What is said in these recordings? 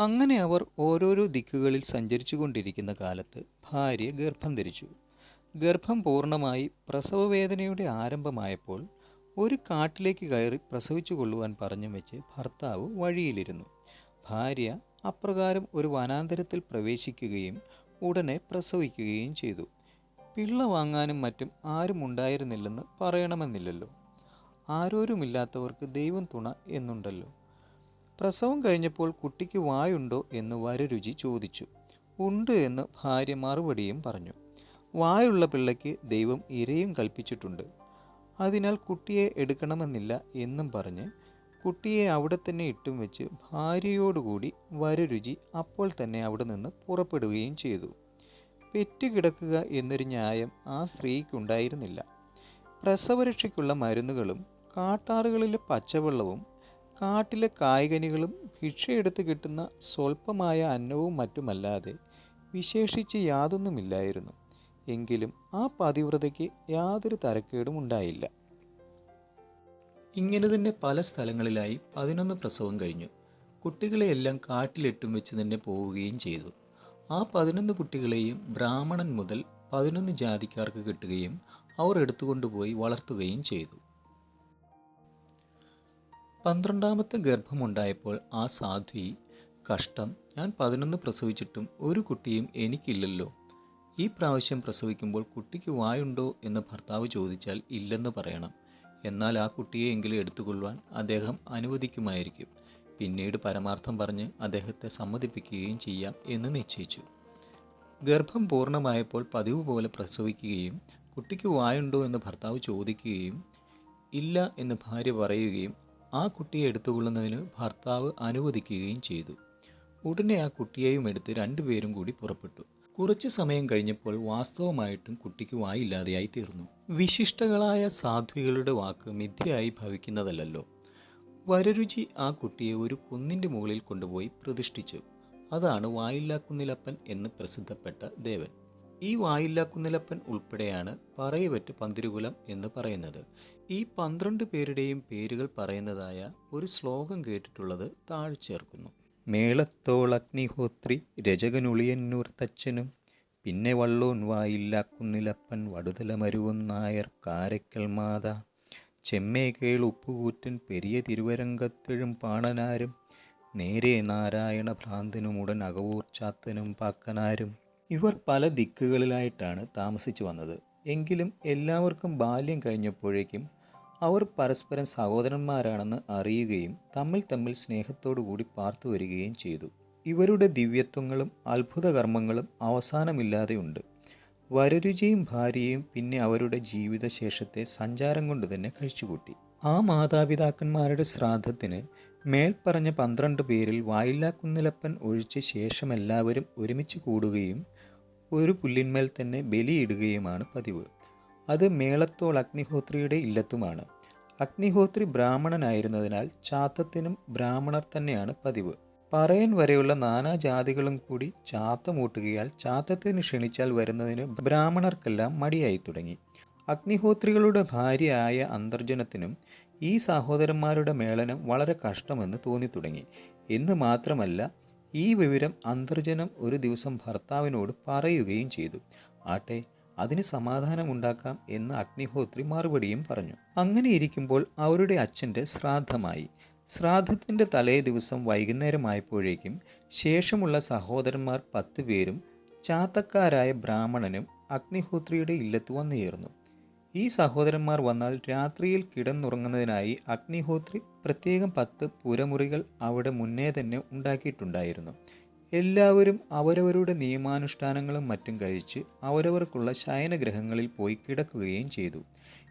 അങ്ങനെ അവർ ഓരോരോ ദിക്കുകളിൽ സഞ്ചരിച്ചു കൊണ്ടിരിക്കുന്ന കാലത്ത് ഭാര്യ ഗർഭം ധരിച്ചു. ഗർഭം പൂർണമായി പ്രസവവേദനയുടെ ആരംഭമായപ്പോൾ ഒരു കാട്ടിലേക്ക് കയറി പ്രസവിച്ചു കൊള്ളുവാൻ പറഞ്ഞു വെച്ച് ഭർത്താവ് വഴിയിലിരുന്നു. ഭാര്യ അപ്രകാരം ഒരു വനാന്തരത്തിൽ പ്രവേശിക്കുകയും ഉടനെ പ്രസവിക്കുകയും ചെയ്തു. പിള്ള വാങ്ങാനും മറ്റും ആരും ഉണ്ടായിരുന്നില്ലെന്ന് പറയണമെന്നില്ലല്ലോ. ആരോരുമില്ലാത്തവർക്ക് ദൈവം തുണ എന്നുണ്ടല്ലോ. പ്രസവം കഴിഞ്ഞപ്പോൾ കുട്ടിക്ക് വായുണ്ടോ എന്ന് വരരുചി ചോദിച്ചു. ഉണ്ട് എന്ന് ഭാര്യ മറുപടിയും പറഞ്ഞു. വായുള്ള പിള്ളയ്ക്ക് ദൈവം ഇരയും കൽപ്പിച്ചിട്ടുണ്ട്. അതിനാൽ കുട്ടിയെ എടുക്കണമെന്നില്ല എന്നും പറഞ്ഞ് കുട്ടിയെ അവിടെ തന്നെ ഇട്ടും വെച്ച് ഭാര്യയോടുകൂടി വരരുചി അപ്പോൾ തന്നെ അവിടെ നിന്ന് പുറപ്പെടുകയും ചെയ്തു. പെറ്റുകിടക്കുക എന്നൊരു ന്യായം ആ സ്ത്രീക്കുണ്ടായിരുന്നില്ല. പ്രസവരക്ഷയ്ക്കുള്ള മരുന്നുകളും കാട്ടാറുകളിലെ പച്ചവെള്ളവും കാട്ടിലെ കായ്കനികളും ഭിക്ഷയെടുത്ത് കിട്ടുന്ന സ്വല്പമായ അന്നവും മറ്റുമല്ലാതെ വിശേഷിച്ച് യാതൊന്നുമില്ലായിരുന്നു. എങ്കിലും ആ പതിവ്രതയ്ക്ക് യാതൊരു തരക്കേടും ഉണ്ടായില്ല. ഇങ്ങനെ തന്നെ പല സ്ഥലങ്ങളിലായി പതിനൊന്ന് പ്രസവം കഴിഞ്ഞു. കുട്ടികളെയെല്ലാം കാട്ടിലെട്ടും വെച്ച് തന്നെ പോവുകയും ചെയ്തു. ആ പതിനൊന്ന് കുട്ടികളെയും ബ്രാഹ്മണൻ മുതൽ പതിനൊന്ന് ജാതിക്കാർക്ക് കിട്ടുകയും അവർ എടുത്തുകൊണ്ടുപോയി വളർത്തുകയും ചെയ്തു. പന്ത്രണ്ടാമത്തെ ഗർഭമുണ്ടായപ്പോൾ ആ സാധ്വി കഷ്ടം ഞാൻ പതിനൊന്ന് പ്രസവിച്ചിട്ടും ഒരു കുട്ടിയും എനിക്കില്ലല്ലോ. ഈ പ്രാവശ്യം പ്രസവിക്കുമ്പോൾ കുട്ടിക്ക് വായുണ്ടോ? എന്ന് ഭർത്താവ് ചോദിച്ചാൽ ഇല്ലെന്ന് പറയണം. എന്നാൽ ആ കുട്ടിയെ എങ്കിലും എടുത്തുകൊള്ളുവാൻ അദ്ദേഹം അനുവദിക്കുമായിരിക്കും. പിന്നീട് പരമാർത്ഥം പറഞ്ഞ് അദ്ദേഹത്തെ സമ്മതിപ്പിക്കുകയും ചെയ്യാം എന്ന് നിശ്ചയിച്ചു. ഗർഭം പൂർണമായപ്പോൾ പതിവ് പോലെ പ്രസവിക്കുകയും കുട്ടിക്ക് വായുണ്ടോ? എന്ന് ഭർത്താവ് ചോദിക്കുകയും ഇല്ല എന്ന് ഭാര്യ പറയുകയും ആ കുട്ടിയെ എടുത്തുകൊള്ളുന്നതിന് ഭർത്താവ് അനുവദിക്കുകയും ചെയ്തു. ഉടനെ ആ കുട്ടിയെയും എടുത്ത് രണ്ടുപേരും കൂടി പുറപ്പെട്ടു. കുറച്ച് സമയം കഴിഞ്ഞപ്പോൾ വാസ്തവമായിട്ടും കുട്ടിക്ക് വായില്ലാതെയായി തീർന്നു. വിശിഷ്ടകളായ സാധ്വികളുടെ വാക്ക് മിഥ്യയായി ഭവിക്കുന്നതല്ലോ വരരുചി ആ കുട്ടിയെ ഒരു കുന്നിന്റെ മുകളിൽ കൊണ്ടുപോയി പ്രതിഷ്ഠിച്ചു. അതാണ് വായില്ലാക്കുന്നിലപ്പൻ എന്ന് പ്രസിദ്ധപ്പെട്ട ദേവൻ. ഈ വായില്ലാക്കുന്നിലപ്പൻ ഉൾപ്പെടെയാണ് പറയവറ്റ് പന്തിരുകുലം എന്ന് പറയുന്നത്. ഈ പന്ത്രണ്ട് പേരുടെയും പേരുകൾ പറയുന്നതായ ഒരു ശ്ലോകം കേട്ടിട്ടുള്ളത് താഴെ ചേർക്കുന്നു മേളത്തോളഗ്നിഹോത്രി രജകനുളിയന്നൂർ തച്ചനും പിന്നെ വള്ളോൻ വായില്ലാക്കുന്നിലപ്പൻ വടുതല മരുവുന്നായർ നായർ കാരക്കൽ മാത ചെമ്മേ കേൾ ഉപ്പുകൂറ്റൻ പെരിയ തിരുവരങ്കത്തെഴും പാണനാരും നേരെ നാരായണ ഭ്രാന്തനുമുടൻ ഉടൻ ചാത്തനും പാക്കനാരും. ഇവർ പല ദിക്കുകളിലായിട്ടാണ് താമസിച്ചു വന്നത്. എങ്കിലും എല്ലാവർക്കും ബാല്യം കഴിഞ്ഞപ്പോഴേക്കും അവർ പരസ്പരം സഹോദരന്മാരാണെന്ന് അറിയുകയും തമ്മിൽ തമ്മിൽ സ്നേഹത്തോടു കൂടി പാർത്തു വരികയും ചെയ്തു. ഇവരുടെ ദിവ്യത്വങ്ങളും അത്ഭുതകർമ്മങ്ങളും അവസാനമില്ലാതെയുണ്ട്. വരരുചിയും ഭാര്യയും പിന്നെ അവരുടെ ജീവിതശേഷത്തെ സഞ്ചാരം കൊണ്ട് തന്നെ കഴിച്ചുകൂട്ടി. ആ മാതാപിതാക്കന്മാരുടെ ശ്രാദ്ധത്തിന് മേൽപ്പറഞ്ഞ പന്ത്രണ്ട് പേരിൽ വായില്ലാക്കുന്നിലപ്പൻ ഒഴിച്ച ശേഷം എല്ലാവരും ഒരുമിച്ച് കൂടുകയും ഒരു പുല്ലിന്മേൽ തന്നെ ബലിയിടുകയുമാണ് പതിവ്. അത് മേളത്തോൾ അഗ്നിഹോത്രിയുടെ ഇല്ലത്തുമാണ്. അഗ്നിഹോത്രി ബ്രാഹ്മണനായിരുന്നതിനാൽ ചാത്തത്തിനും ബ്രാഹ്മണർ തന്നെയാണ് പതിവ്. പറയൻ വരെയുള്ള നാനാ ജാതികളും കൂടി ചാത്തമൂട്ടുകയാൽ ചാത്തത്തിന് ക്ഷണിച്ചാൽ വരുന്നതിന് ബ്രാഹ്മണർക്കെല്ലാം മടിയായി തുടങ്ങി. അഗ്നിഹോത്രികളുടെ ഭാര്യയായ അന്തർജനത്തിനും ഈ സഹോദരന്മാരുടെ മേളനം വളരെ കഷ്ടമെന്ന് തോന്നിത്തുടങ്ങി. എന്ന് മാത്രമല്ല ഈ വിവരം അന്തർജനം ഒരു ദിവസം ഭർത്താവിനോട് പറയുകയും ചെയ്തു. ആട്ടെ അതിന് സമാധാനമുണ്ടാക്കാം എന്ന് അഗ്നിഹോത്രി മറുപടിയും പറഞ്ഞു. അങ്ങനെ ഇരിക്കുമ്പോൾ അവരുടെ അച്ഛന്റെ ശ്രാദ്ധമായി. ശ്രാദ്ധത്തിന്റെ തലേ ദിവസം വൈകുന്നേരമായപ്പോഴേക്കും ശേഷമുള്ള സഹോദരന്മാർ പത്ത് പേരും ചാത്തക്കാരായ ബ്രാഹ്മണനും അഗ്നിഹോത്രിയുടെ ഇല്ലത്ത് വന്നുചേർന്നു ഈ സഹോദരന്മാർ വന്നാൽ രാത്രിയിൽ കിടന്നുറങ്ങുന്നതിനായി അഗ്നിഹോത്രി പ്രത്യേകം പത്ത് പുരമുറികൾ അവിടെ മുന്നേ തന്നെ ഉണ്ടാക്കിയിട്ടുണ്ടായിരുന്നു. എല്ലാവരും അവരവരുടെ നിയമാനുഷ്ഠാനങ്ങളും മറ്റും കഴിച്ച് അവരവർക്കുള്ള ശയനഗ്രഹങ്ങളിൽ പോയി കിടക്കുകയും ചെയ്തു.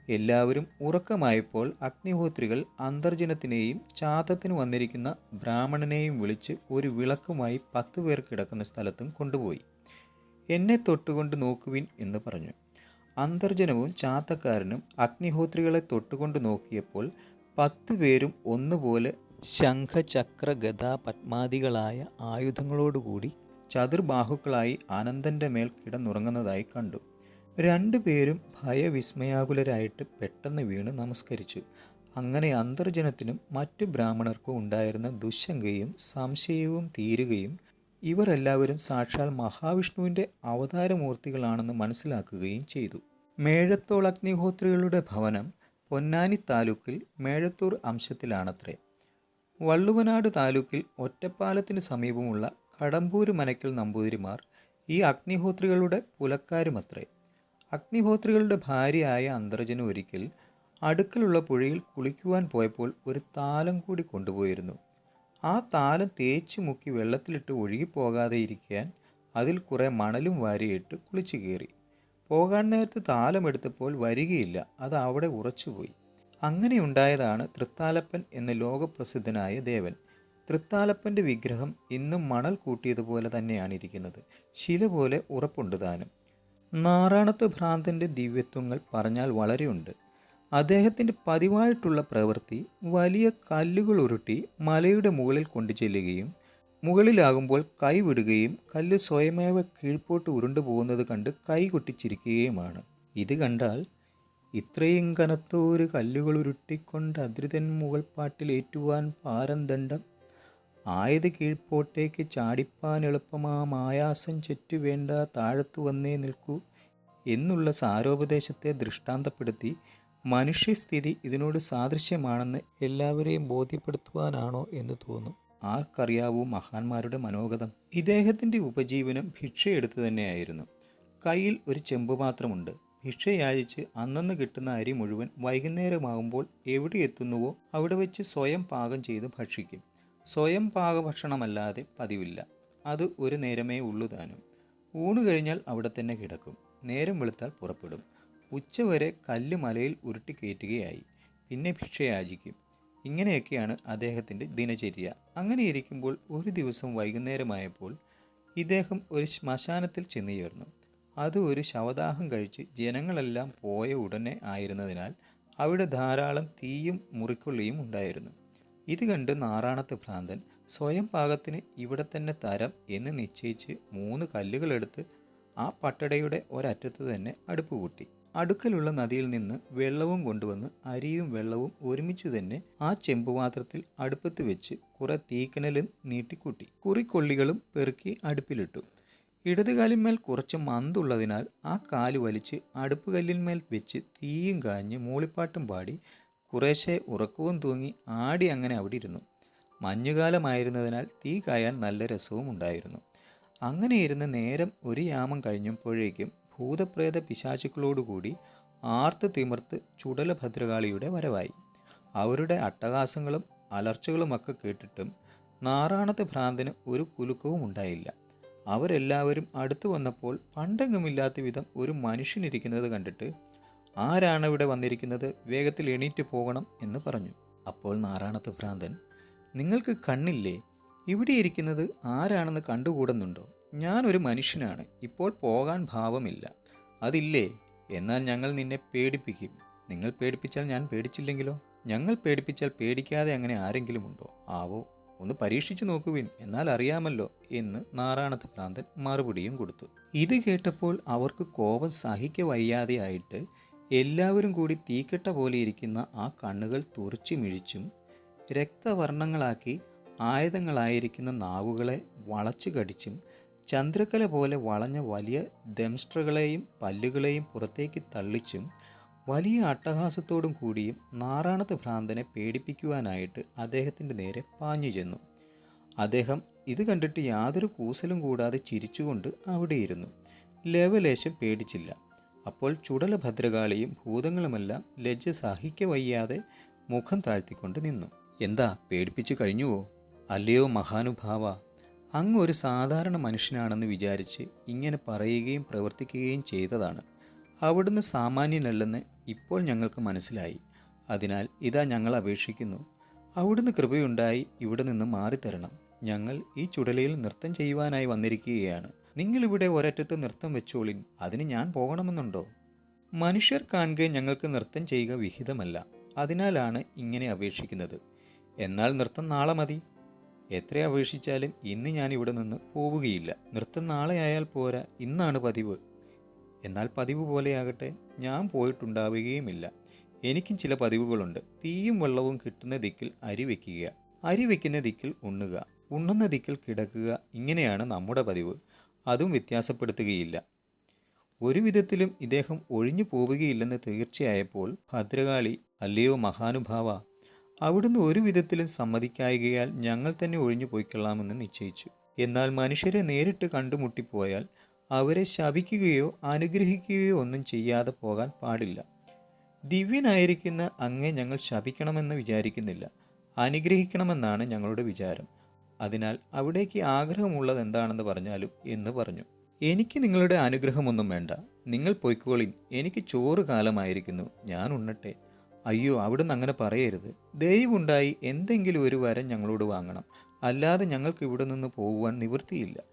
എല്ലാവരും ഉറക്കമായപ്പോൾ അഗ്നിഹോത്രികൾ അന്തർജനത്തിനെയും ചാത്തത്തിന് വന്നിരിക്കുന്ന ബ്രാഹ്മണനെയും വിളിച്ച് ഒരു വിളക്കുമായി പത്ത് പേർ കിടക്കുന്ന സ്ഥലത്തും കൊണ്ടുപോയി. എന്നെ തൊട്ടുകൊണ്ട് നോക്കുവിൻ എന്ന് പറഞ്ഞു. അന്തർജനവും ചാത്തക്കാരനും അഗ്നിഹോത്രികളെ തൊട്ടുകൊണ്ട് നോക്കിയപ്പോൾ പത്ത് പേരും ഒന്നുപോലെ ശംഖചക്ര ഗദാ പത്മാദികളായ ആയുധങ്ങളോടുകൂടി ചതുർബാഹുക്കളായി ആനന്ദന്റെ മേൽ കിടന്നുറങ്ങുന്നതായി കണ്ടു. രണ്ടുപേരും ഭയവിസ്മയാകുലരായിട്ട് പെട്ടെന്ന് വീണ് നമസ്കരിച്ചു. അങ്ങനെ അന്തർജനത്തിനും മറ്റു ബ്രാഹ്മണർക്കും ഉണ്ടായിരുന്ന ദുശങ്കയും സംശയവും തീരുകയും ഇവരെല്ലാവരും സാക്ഷാൽ മഹാവിഷ്ണുവിന്റെ അവതാരമൂർത്തികളാണെന്ന് മനസ്സിലാക്കുകയും ചെയ്തു. മേഴത്തോൾ അഗ്നിഹോത്രികളുടെ ഭവനം പൊന്നാനി താലൂക്കിൽ മേഴത്തൂർ അംശത്തിലാണത്രേ. വള്ളുവനാട് താലൂക്കിൽ ഒറ്റപ്പാലത്തിന് സമീപമുള്ള കടമ്പൂര് മനക്കൽ നമ്പൂതിരിമാർ ഈ അഗ്നിഹോത്രികളുടെ പുലക്കാരുമത്രേ. അഗ്നിഹോത്രികളുടെ ഭാര്യയായ അന്തർജന ഒരിക്കൽ അടുക്കലുള്ള പുഴയിൽ കുളിക്കുവാൻ പോയപ്പോൾ ഒരു താലം കൂടി കൊണ്ടുപോയിരുന്നു. ആ താലം തേച്ച് മുക്കി വെള്ളത്തിലിട്ട് ഒഴുകിപ്പോകാതെ ഇരിക്കാൻ അതിൽ കുറേ മണലും വാരിയിട്ട് കുളിച്ചു കയറി. പോകാൻ നേരത്ത് താലം എടുത്തപ്പോൾ വരികയില്ല അത് അവിടെ ഉറച്ചുപോയി. അങ്ങനെ ഉണ്ടായതാണ് തൃത്താലപ്പൻ എന്ന ലോകപ്രസിദ്ധനായ ദേവൻ. തൃത്താലപ്പന്റെ വിഗ്രഹം ഇന്നും മണൽ കൂട്ടിയതുപോലെ തന്നെയാണ് ഇരിക്കുന്നത് ശില പോലെ ഉറപ്പുണ്ട് താനും. നാറാണത്ത് ഭ്രാന്തന്റെ ദിവ്യത്വങ്ങൾ പറഞ്ഞാൽ വളരെയുണ്ട്. അദ്ദേഹത്തിന്റെ പതിവായിട്ടുള്ള പ്രവൃത്തി വലിയ കല്ലുകൾ ഉരുട്ടി മലയുടെ മുകളിൽ കൊണ്ടു ചെല്ലുകയും മുകളിലാകുമ്പോൾ കൈവിടുകയും കല്ല് സ്വയമേവ കീഴ്പോട്ട് ഉരുണ്ടു പോകുന്നത് കണ്ട് കൈ കൊട്ടിച്ചിരിക്കുകയുമാണ് ഇത് കണ്ടാൽ ഇത്രയും കനത്തോരു കല്ലുകൾ ഉരുട്ടിക്കൊണ്ട് അദ്രിതൻ മുകൾ പാട്ടിലേറ്റുവാൻ പാരന്തണ്ടം. ആയത് കീഴ്പോട്ടേക്ക് ചാടിപ്പാൻ എളുപ്പമാ മായാസം ചുറ്റു വേണ്ട താഴത്തു വന്നേ നിൽക്കൂ എന്നുള്ള സാരോപദേശത്തെ ദൃഷ്ടാന്തപ്പെടുത്തി മനുഷ്യസ്ഥിതി ഇതിനോട് സാദൃശ്യമാണെന്ന് എല്ലാവരെയും ബോധ്യപ്പെടുത്തുവാനാണോ എന്ന് തോന്നും. ആർക്കറിയാവൂ മഹാന്മാരുടെ മനോഗതം. ഇദ്ദേഹത്തിന്റെ ഉപജീവനം ഭിക്ഷയെടുത്തു തന്നെയായിരുന്നു. കയ്യിൽ ഒരു ചെമ്പുപാത്രമുണ്ട്. ഭിക്ഷ യാചിച്ച് അന്നന്ന് കിട്ടുന്ന അരി മുഴുവൻ വൈകുന്നേരമാകുമ്പോൾ എവിടെ എത്തുന്നുവോ അവിടെ വെച്ച് സ്വയം പാകം ചെയ്ത് ഭക്ഷിക്കും. സ്വയം പാകഭക്ഷണമല്ലാതെ പതിവില്ല. അത് ഒരു നേരമേ ഉള്ളു താനും. ഊണ് കഴിഞ്ഞാൽ അവിടെ തന്നെ കിടക്കും. നേരം വെളുത്താൽ പുറപ്പെടും. ഉച്ചവരെ കല്ല് മലയിൽ ഉരുട്ടി കയറ്റുകയായി. പിന്നെ ഭിക്ഷയാചിക്കും. ഇങ്ങനെയൊക്കെയാണ് അദ്ദേഹത്തിന്റെ ദിനചര്യ. അങ്ങനെ ഇരിക്കുമ്പോൾ ഒരു ദിവസം വൈകുന്നേരമായപ്പോൾ ഇദ്ദേഹം ഒരു ശ്മശാനത്തിൽ ചെന്നു ചേർന്നു. അത് ഒരു ശവദാഹം കഴിച്ച് ജനങ്ങളെല്ലാം പോയ ഉടനെ ആയിരുന്നതിനാൽ അവിടെ ധാരാളം തീയും മുറിക്കൊള്ളിയും ഉണ്ടായിരുന്നു. ഇത് കണ്ട് നാറാണത്ത് ഭ്രാന്തൻ സ്വയം പാകത്തിന് ഇവിടെ തന്നെ തരം എന്ന് നിശ്ചയിച്ച് മൂന്ന് കല്ലുകളെടുത്ത് ആ പട്ടടയുടെ ഒരറ്റത്ത് തന്നെ അടുപ്പ് കൂട്ടി അടുക്കലുള്ള നദിയിൽ നിന്ന് വെള്ളവും കൊണ്ടുവന്ന് അരിയും വെള്ളവും ഒരുമിച്ച് തന്നെ ആ ചെമ്പുപാത്രത്തിൽ അടുപ്പത്ത് വെച്ച് കുറെ തീക്കനലും നീട്ടിക്കൂട്ടി. കുറിക്കൊള്ളികളും പെറുക്കി അടുപ്പിലിട്ടു. ഇടതുകാലിന്മേൽ കുറച്ച് മന്തുള്ളതിനാൽ ആ കാൽ വലിച്ച് അടുപ്പ് കല്ലിന്മേൽ വെച്ച് തീയും കാഞ്ഞ് മൂളിപ്പാട്ടും പാടി കുറേശ്ശെ ഉറക്കവും തൂങ്ങി ആടി അങ്ങനെ അവിടെ ഇരുന്നു. മഞ്ഞുകാലമായിരുന്നതിനാൽ തീ കായാൻ നല്ല രസവും ഉണ്ടായിരുന്നു. അങ്ങനെ ഇരുന്ന് നേരം ഒരു യാമം കഴിഞ്ഞപ്പോഴേക്കും ഭൂതപ്രേത പിശാചുക്കളോടുകൂടി ആർത്ത് തിമിർത്ത് ചുടല ഭദ്രകാളിയുടെ വരവായി. അവരുടെ അട്ടഹാസങ്ങളും അലർച്ചകളുമൊക്കെ കേട്ടിട്ടും നാറാണത്തെ ഭ്രാന്തിന് ഒരു കുലുക്കവും ഉണ്ടായില്ല അവരെല്ലാവരും അടുത്തു വന്നപ്പോൾ പണ്ടെങ്ങുമില്ലാത്ത വിധം ഒരു മനുഷ്യനിരിക്കുന്നത് കണ്ടിട്ട് ആരാണ് ഇവിടെ വന്നിരിക്കുന്നത്? വേഗത്തിൽ എണീറ്റ് പോകണം എന്ന് പറഞ്ഞു. അപ്പോൾ നാരായണത്ത് ഭ്രാന്തൻ നിങ്ങൾക്ക് കണ്ണില്ലേ? ഇവിടെ ഇരിക്കുന്നത് ആരാണെന്ന് കണ്ടുകൂടുന്നുണ്ടോ? ഞാനൊരു മനുഷ്യനാണ്. ഇപ്പോൾ പോകാൻ ഭാവമില്ല. അതില്ലേ? എന്നാൽ ഞങ്ങൾ നിന്നെ പേടിപ്പിക്കും. നിങ്ങൾ പേടിപ്പിച്ചാൽ ഞാൻ പേടിച്ചില്ലെങ്കിലോ? ഞങ്ങൾ പേടിപ്പിച്ചാൽ പേടിക്കാതെ അങ്ങനെ ആരെങ്കിലും ഉണ്ടോ? ആവോ? ഒന്ന് പരീക്ഷിച്ചു നോക്കുവിൻ എന്നാൽ അറിയാമല്ലോ എന്ന് നാറാണത്ത് ഭ്രാന്തൻ മറുപടിയും കൊടുത്തു. ഇത് കേട്ടപ്പോൾ അവർക്ക് കോപം സഹിക്ക വയ്യാതെയായിട്ട് എല്ലാവരും കൂടി തീക്കെട്ട പോലെ ഇരിക്കുന്ന ആ കണ്ണുകൾ തുറച്ചു മിഴിച്ചും രക്തവർണങ്ങളാക്കി ആയുധങ്ങളായിരിക്കുന്ന നാവുകളെ വളച്ചു കടിച്ചും ചന്ദ്രക്കല പോലെ വളഞ്ഞ വലിയ ദംസ്ട്രകളെയും പല്ലുകളെയും പുറത്തേക്ക് തള്ളിച്ചും വലിയ അട്ടഹാസത്തോടും കൂടിയും നാറാണത്ത് ഭ്രാന്തനെ പേടിപ്പിക്കുവാനായിട്ട് അദ്ദേഹത്തിന്റെ നേരെ പാഞ്ഞു ചെന്നു. അദ്ദേഹം ഇത് കണ്ടിട്ട് യാതൊരു കൂസലും കൂടാതെ ചിരിച്ചുകൊണ്ട് അവിടെയിരുന്നു. ലവലേശം പേടിച്ചില്ല. അപ്പോൾ ചുടല ഭദ്രകാളിയും ഭൂതങ്ങളുമെല്ലാം ലജ്ജ സഹിക്ക വയ്യാതെ മുഖം താഴ്ത്തിക്കൊണ്ട് നിന്നു. എന്താ പേടിപ്പിച്ചു കഴിഞ്ഞുവോ? അല്ലയോ മഹാനുഭാവ? അങ്ങ് ഒരു സാധാരണ മനുഷ്യനാണെന്ന് വിചാരിച്ച് ഇങ്ങനെ പറയുകയും പ്രവർത്തിക്കുകയും ചെയ്തതാണ്. അവിടുന്ന് സാമാന്യനല്ലെന്ന് ഇപ്പോൾ ഞങ്ങൾക്ക് മനസ്സിലായി. അതിനാൽ ഇതാ ഞങ്ങൾ അപേക്ഷിക്കുന്നു. അവിടുന്ന് കൃപയുണ്ടായി ഇവിടെ നിന്ന് മാറിത്തരണം. ഞങ്ങൾ ഈ ചുടലയിൽ നൃത്തം ചെയ്യുവാനായി വന്നിരിക്കുകയാണ്. നിങ്ങളിവിടെ ഒരറ്റത്ത് നൃത്തം വെച്ചോളിൻ. അതിന് ഞാൻ പോകണമെന്നുണ്ടോ? മനുഷ്യർ കാണുക ഞങ്ങൾക്ക് നൃത്തം ചെയ്യുക വിഹിതമല്ല. അതിനാലാണ് ഇങ്ങനെ അപേക്ഷിക്കുന്നത്. എന്നാൽ നൃത്തം നാളെ മതി. എത്ര അപേക്ഷിച്ചാലും ഇന്ന് ഞാൻ ഇവിടെ നിന്ന് പോവുകയില്ല. നൃത്തം നാളെ ആയാൽ പോരാ. ഇന്നാണ് പതിവ്. എന്നാൽ പതിവ് പോലെയാകട്ടെ ഞാൻ പോയിട്ടുണ്ടാവുകയുമില്ല. എനിക്കും ചില പതിവുകളുണ്ട്. തീയും വെള്ളവും കിട്ടുന്ന ദിക്കിൽ അരി വയ്ക്കുക അരി വയ്ക്കുന്ന ദിക്കിൽ ഉണ്ണുക. ഉണ്ണുന്ന ദിക്കിൽ കിടക്കുക. ഇങ്ങനെയാണ് നമ്മുടെ പതിവ്. അതും വ്യത്യാസപ്പെടുത്തുകയില്ല. ഒരു വിധത്തിലും ഇദ്ദേഹം ഒഴിഞ്ഞു പോവുകയില്ലെന്ന് തീർച്ചയായപ്പോൾ ഭദ്രകാളി അല്ലയോ മഹാനുഭാവ അവിടുന്ന് ഒരു വിധത്തിലും സമ്മതിക്കായികയാൽ ഞങ്ങൾ തന്നെ ഒഴിഞ്ഞു പോയിക്കൊള്ളാമെന്ന് നിശ്ചയിച്ചു. എന്നാൽ മനുഷ്യരെ നേരിട്ട് കണ്ടുമുട്ടിപ്പോയാൽ അവരെ ശപിക്കുകയോ അനുഗ്രഹിക്കുകയോ ഒന്നും ചെയ്യാതെ പോകാൻ പാടില്ല. ദിവ്യനായിരിക്കുന്ന അങ്ങേ ഞങ്ങൾ ശപിക്കണമെന്ന് വിചാരിക്കുന്നില്ല. അനുഗ്രഹിക്കണമെന്നാണ് ഞങ്ങളുടെ വിചാരം. അതിനാൽ അവിടേക്ക് ആഗ്രഹമുള്ളത് എന്താണെന്ന് പറഞ്ഞാലും എന്ന് പറഞ്ഞു. എനിക്ക് നിങ്ങളുടെ അനുഗ്രഹമൊന്നും വേണ്ട. നിങ്ങൾ പൊയ്ക്കോളിൻ എനിക്ക് ചോറ് കാലമായിരിക്കുന്നു ഞാൻ ഉണ്ണട്ടെ. അയ്യോ അവിടുന്ന് അങ്ങനെ പറയരുത്. ദയവുണ്ടായി എന്തെങ്കിലും ഒരു വരം ഞങ്ങളോട് വാങ്ങണം. അല്ലാതെ ഞങ്ങൾക്ക് ഇവിടെ നിന്ന് പോകുവാൻ നിവൃത്തിയില്ല.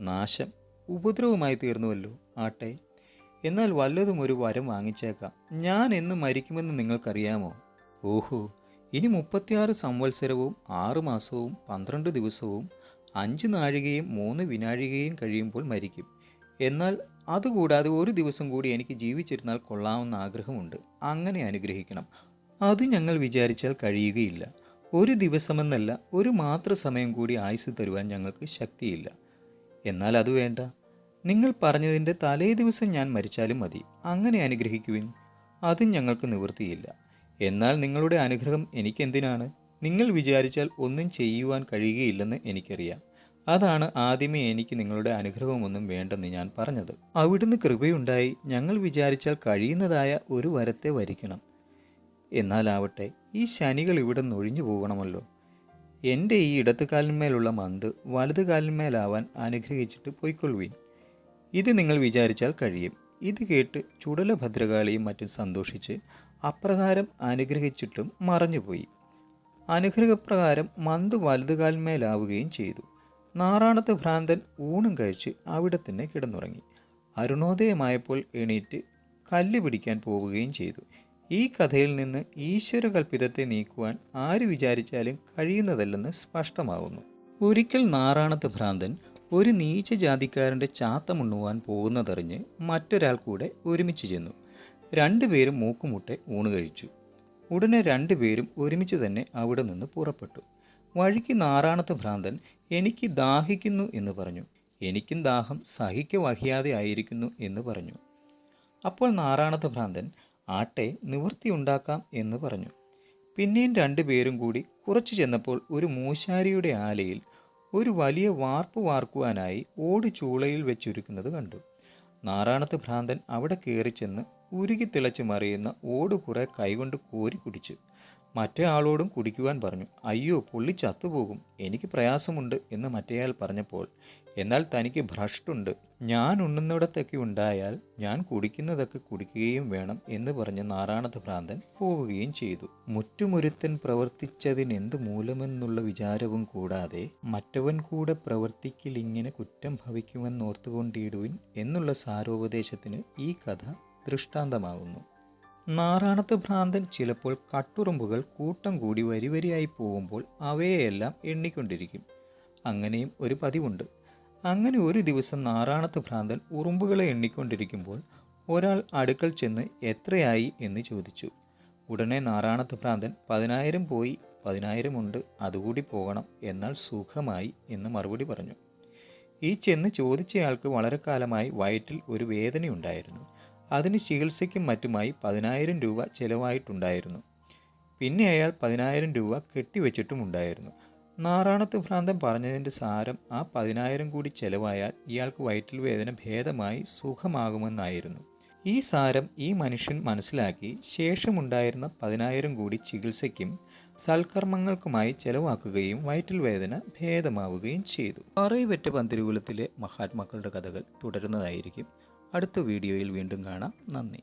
നാശം. ഉപദ്രവമായി തീർന്നുവല്ലോ ആട്ടെ. എന്നാൽ വല്ലതും ഒരു വരം വാങ്ങിച്ചേക്കാം. ഞാൻ എന്ന് മരിക്കുമെന്ന് നിങ്ങൾക്കറിയാമോ? ഓഹോ ഇനി മുപ്പത്തിയാറ് സംവത്സരവും ആറ് മാസവും പന്ത്രണ്ട് ദിവസവും അഞ്ച് നാഴികയും മൂന്ന് വിനാഴികയും കഴിയുമ്പോൾ മരിക്കും. എന്നാൽ അതുകൂടാതെ ഒരു ദിവസം കൂടി എനിക്ക് ജീവിച്ചിരുന്നാൽ കൊള്ളാമെന്ന ആഗ്രഹമുണ്ട്. അങ്ങനെ അനുഗ്രഹിക്കണം. അത് ഞങ്ങൾ വിചാരിച്ചാൽ കഴിയുകയില്ല. ഒരു ദിവസമെന്നല്ല ഒരു മാത്ര സമയം കൂടി ആയുസ് തരുവാൻ ഞങ്ങൾക്ക് ശക്തിയില്ല. എന്നാൽ അത് വേണ്ട. നിങ്ങൾ പറഞ്ഞതിന്റെ തലേ ദിവസം ഞാൻ മരിച്ചാലും മതി. അങ്ങനെ അനുഗ്രഹിക്കുവിൻ. അതും ഞങ്ങൾക്ക് നിവൃത്തിയില്ല. എന്നാൽ നിങ്ങളുടെ അനുഗ്രഹം എനിക്കെന്തിനാണ്? നിങ്ങൾ വിചാരിച്ചാൽ ഒന്നും ചെയ്യുവാൻ കഴിയുകയില്ലെന്ന് എനിക്കറിയാം. അതാണ് ആദ്യമേ എനിക്ക് നിങ്ങളുടെ അനുഗ്രഹമൊന്നും വേണ്ടെന്ന് ഞാൻ പറഞ്ഞത്. അവിടുന്ന് കൃപയുണ്ടായി. ഞങ്ങൾ വിചാരിച്ചാൽ കഴിയുന്നതായ ഒരു വരത്തെ വരിക്കണം. എന്നാലാവട്ടെ ഈ ശനികൾ ഇവിടെ നൊഴിഞ്ഞു പോകണമല്ലോ. എന്റെ ഈ ഇടത്തുകാലിന്മേലുള്ള മന്ത് വലതുകാലിന്മേലാവാൻ അനുഗ്രഹിച്ചിട്ട് പോയിക്കൊള്ളുവീൻ. ഇത് നിങ്ങൾ വിചാരിച്ചാൽ കഴിയും. ഇത് കേട്ട് ചുടല ഭദ്രകാളിയും മറ്റും സന്തോഷിച്ച് അപ്രകാരം അനുഗ്രഹിച്ചിട്ടും മറഞ്ഞുപോയി. അനുഗ്രഹപ്രകാരം മന്ത് വലതുകാലിന്മേലാവുകയും ചെയ്തു. നാറാണത്ത് ഭ്രാന്തൻ ഊണും കഴിച്ച് അവിടെ തന്നെ കിടന്നുറങ്ങി. അരുണോദയമായപ്പോൾ എണീറ്റ് കല്ല് പിടിക്കാൻ പോവുകയും ചെയ്തു. ഈ കഥയിൽ നിന്ന് ഈശ്വരകൽപ്പിതത്തെ നീക്കുവാൻ ആര് വിചാരിച്ചാലും കഴിയുന്നതല്ലെന്ന് സ്പഷ്ടമാകുന്നു. ഒരിക്കൽ നാറാണത്ത് ഭ്രാന്തൻ ഒരു നീച്ച ജാതിക്കാരന്റെ ചാത്തമുണ്ണുവാൻ പോകുന്നതറിഞ്ഞ് മറ്റൊരാൾ കൂടെ ഒരുമിച്ച് ചെന്നു. രണ്ടുപേരും മൂക്കുമുട്ടെ ഊണ് കഴിച്ചു. ഉടനെ രണ്ടുപേരും ഒരുമിച്ച് തന്നെ അവിടെ നിന്ന് പുറപ്പെട്ടു. വഴിക്ക് നാറാണത്ത് ഭ്രാന്തൻ എനിക്ക് ദാഹിക്കുന്നു എന്ന് പറഞ്ഞു. എനിക്കും ദാഹം സഹിക്ക വഹിയാതെ ആയിരിക്കുന്നു എന്ന് പറഞ്ഞു. അപ്പോൾ നാറാണത്ത് ഭ്രാന്തൻ ആട്ടെ നിവൃത്തി ഉണ്ടാക്കാം എന്ന് പറഞ്ഞു. പിന്നെയും രണ്ടുപേരും കൂടി കുറച്ചു ചെന്നപ്പോൾ ഒരു മൂശാരിയുടെ ആലയിൽ ഒരു വലിയ വാർപ്പ് വാർക്കുവാനായി ഓട് ചൂളയിൽ വെച്ചൊരുക്കുന്നത് കണ്ടു. നാറാണത്ത് ഭ്രാന്തൻ അവിടെ കയറി ചെന്ന് ഉരുകി തിളച്ച് മറിയുന്ന ഓട് കുറെ കൈകൊണ്ട് കോരി കുടിച്ചു. മറ്റേ ആളോടും കുടിക്കുവാൻ പറഞ്ഞു അയ്യോ പുള്ളി ചത്തുപോകും എനിക്ക് പ്രയാസമുണ്ട് എന്ന് മറ്റേയാൾ പറഞ്ഞപ്പോൾ എന്നാൽ തനിക്ക് ഭ്രഷ്ടുണ്ട്. ഞാൻ ഉണ്ണുന്നിടത്തൊക്കെ ഉണ്ടായാൽ ഞാൻ കുടിക്കുന്നതൊക്കെ കുടിക്കുകയും വേണം എന്ന് പറഞ്ഞ് നാറാണത്ത് ഭ്രാന്തൻ പോവുകയും ചെയ്തു. മുറ്റുമൊരുത്തൻ പ്രവർത്തിച്ചതിനെന്ത് മൂലമെന്നുള്ള വിചാരവും കൂടാതെ മറ്റവൻ കൂടെ പ്രവർത്തിക്കിൽ ഇങ്ങനെ കുറ്റം ഭവിക്കുമെന്നോർത്തുകൊണ്ടിടുവിൻ എന്നുള്ള സാരോപദേശത്തിന് ഈ കഥ ദൃഷ്ടാന്തമാകുന്നു. നാറാണത്ത് ഭ്രാന്തൻ ചിലപ്പോൾ കട്ടുറുമ്പുകൾ കൂട്ടം കൂടി വരിവരിയായി പോകുമ്പോൾ അവയെയെല്ലാം എണ്ണിക്കൊണ്ടിരിക്കും. അങ്ങനെയും ഒരു പതിവുണ്ട്. അങ്ങനെ ഒരു ദിവസം നാറാണത്ത് ഭ്രാന്തൻ ഉറുമ്പുകളെ എണ്ണിക്കൊണ്ടിരിക്കുമ്പോൾ ഒരാൾ അടുക്കൽ ചെന്ന് എത്രയായി എന്ന് ചോദിച്ചു. ഉടനെ നാറാണത്ത് ഭ്രാന്തൻ പതിനായിരം പോയി പതിനായിരം ഉണ്ട് അതുകൂടി പോകണം എന്നാൽ സുഖമായി എന്ന് മറുപടി പറഞ്ഞു. ഈ ചെന്ന് ചോദിച്ചയാൾക്ക് വളരെ കാലമായി വയറ്റിൽ ഒരു വേദനയുണ്ടായിരുന്നു. അതിന് ചികിത്സയ്ക്കും മറ്റുമായി പതിനായിരം രൂപ ചിലവായിട്ടുണ്ടായിരുന്നു. പിന്നെ അയാൾ പതിനായിരം രൂപ കെട്ടിവെച്ചിട്ടുമുണ്ടായിരുന്നു. നാറാണത്ത് ഭ്രാന്തൻ പറഞ്ഞതിന്റെ സാരം ആ പതിനായിരം കൂടി ചെലവായാൽ ഇയാൾക്ക് വയറ്റിൽ വേദന ഭേദമായി സുഖമാകുമെന്നായിരുന്നു. ഈ സാരം ഈ മനുഷ്യൻ മനസ്സിലാക്കി ശേഷമുണ്ടായിരുന്ന പതിനായിരം കൂടി ചികിത്സയ്ക്കും സൽക്കർമ്മങ്ങൾക്കുമായി ചെലവാക്കുകയും വയറ്റിൽ വേദന ഭേദമാവുകയും ചെയ്തു. പറയവറ്റ പന്തിരുകുലത്തിലെ മഹാത്മാക്കളുടെ കഥകൾ തുടരുന്നതായിരിക്കും. അടുത്ത വീഡിയോയിൽ വീണ്ടും കാണാം. നന്ദി.